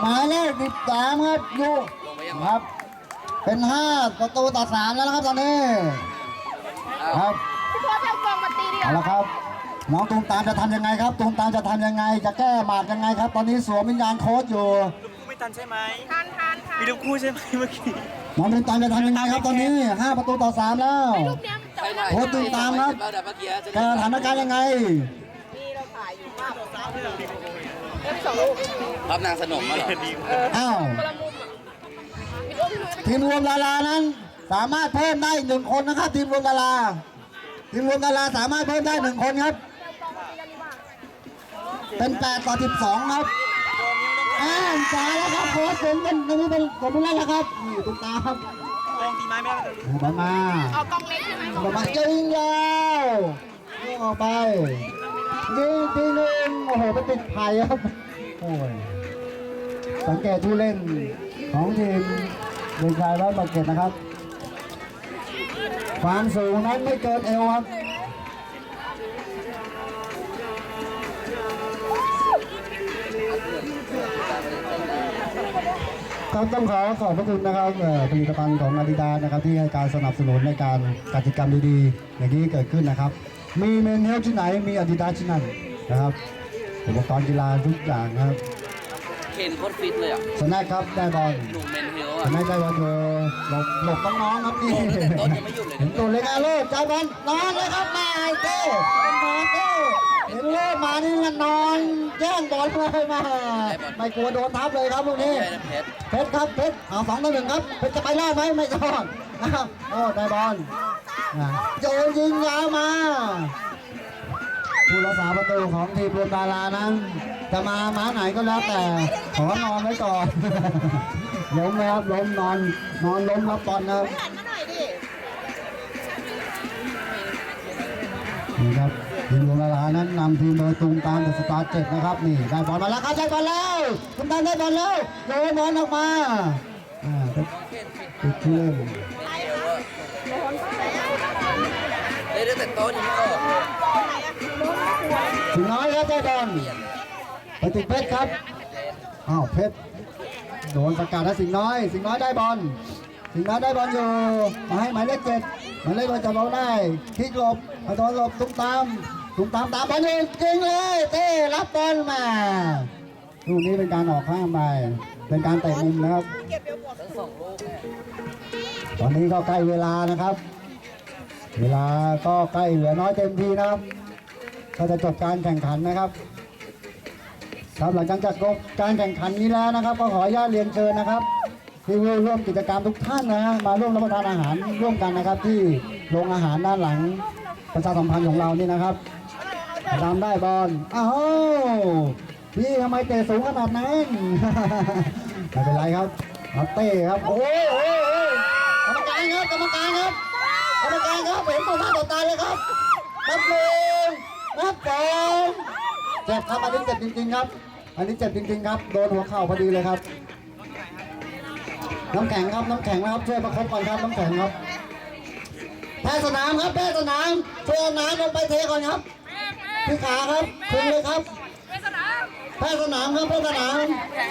หมายเลขสิบสามครับอยู่ครับ เป็นห้าประตูต่อสามแล้วนะครับตอนนี้ครับพี่โทษเอากล่องมาตีดิเอาละครับน้องตูมตามจะทำยังไงครับตูมตามจะทำยังไง จะแก้หมากยังไงครับ ตอนนี้สวมวิญญาณโค้ชอยู่ลูกคู่ไม่ทันใช่ไหมทานทานทานมีลูกคู่ใช่ไหมเมื่อกี้น้องตูมตามจะทำยังไงครับตอนนี้ห้าประตูต่อสามแล้วไอ้รูปเนี้ยมันจะโค้ชตูมตามครับแก้สถานการณ์ยังไงนี่เราถ่ายอยู่ภาพ เราเล่นสองรูปรับนางสนมมาเหรออ้าวทีมรวมดารานั้น สามารถเพิ่มได้หนึ่งคนนะครับ ทีมรวมดารา ทีมรวมดาราสามารถเพิ่มได้หนึ่งคนครับเอากล่องมาตีกันดีกว่าเป็น8ต่อ12ครับอ้าวจ่าแล้วครับโค้ชเป็นเป็นตรงนี้เป็นผมเป็นแล้วครับนี่ตุ้มตาครับลองตีไม้ไม่ได้แต่ลูกบอลมาเอากองเล็กใช่ไหมบอลมายิงยาวยิงออกไปยิงทีนึงโอ้โหไปติดไผ่ครับ โอ้ยสังเกตผู้เล่นของทีมเด็กชายร้อยบาเจ็ดนะครับความสูงนั้นไม่เกินเอวครับครับต้องขอขอบพระคุณนะครับผลิตภัณฑ์ของอาดิดานะครับ ที่ให้การสนับสนุนในการกิจกรรมดีๆ อย่างนี้เกิดขึ้นนะครับ มีเมนเฮลที่ไหนมีอาดิดาที่นั่นนะครับ อุปกรณ์กีฬาทุกอย่างนะครับเคนโคตรฟิตเลยอะสแน็คครับได้บอลหนุ่มเมนเฮลสอะแน็คได้บอลอยู่หลบหลบน้องๆครับนี่โอ้ตั้งแต่ต้นยังไม่หยุดเลยนะเห็นตัวเล็กอาโลดใจบอลนอนเลยครับมาไอ้เต้เป็นนอนเต้เห็นโลดมานี่มันนอนแย่งบอลเลยมาไม่กลัวโดนทับเลยครับลูกนี้ใช่นะเพชรเพชรครับเพชรเอาสองต่อหนึ่งครับเพชรจะไปรอดไหมไม่รอดอ้าวโอ้ได้บอลนะโยนยิงยาวมา ผู้รักษาประตูของทีมรวมดารานั้น จะมาม้าไหนก็แล้วแต่ ขอนอนไว้ก่อน ล้มนะครับล้มนอนนอนล้มรับบอลนะครับหันมาหน่อยดินี่ครับทีมรวมดารานั้นนำทีมโดยตูมตามเดอะสตาร์เจ็ดนะครับนี่ได้บอลมาแล้วครับได้บอลแล้วตูมตามได้บอลแล้วโยนบอลออกมาอ่าติดที่เล่นเล่นตั้งแต่ต้นยังไม่ออก ได้บอลไปติดเพชรครับอ้าวเพชรโดนสกัดนะสิงห์น้อย สิงห์น้อยได้บอลสิงห์น้อยได้บอลอยู่มาให้หมายเลขเจ็ดหมายเลขบอลจับบอลได้พลิกหลบมาโดนหลบตุ้มตามตุ้มตามตามบอลยู่จริงเลยเต้รับบอลมาลูกนี้เป็นการออกข้างไปเป็นการเตะมุมนะครับตอนนี้ก็ใกล้เวลานะครับ เวลาก็ใกล้เหลือน้อยเต็มทีนะครับ ก็จะจบการแข่งขันนะครับครับหลังจากจบการแข่งขันนี้แล้วนะครับ ก็ขออนุญาตเรียนเชิญนะครับที่ร่วมกิจกรรมทุกท่านนะฮะมาร่วมรับประทานอาหารร่วมกันนะครับ ที่โรงอาหารด้านหลังประชาสัมพันธ์ของเรานี่นะครับตามได้บอลอ้าวพี่ทำไมเตะสูงขนาดนั้นไม่เป็นไรครับมาเต้ครับโอ้ยโอ้ยกรรมการครับกรรมการครับกรรมการครับเห็นต่อหน้าต่อตาเลยครับนับหนึ่ งนับสองเจ็บครับอันนี้เจ็บจริงๆครับ อันนี้เจ็บจริงๆครับ โดนหัวเข่าพอดีเลยครับ น้ำแข็งครับน้ำแข็งนะครับช่วยประคบก่อนครับน้ำแข็งครับแพทย์สนามครับแพทย์สนามช่วยเอาน้ำลงไปเทก่อนครับพี่ขาครับคุณเลยครับแพทย์สนามครับแพทย์สนาม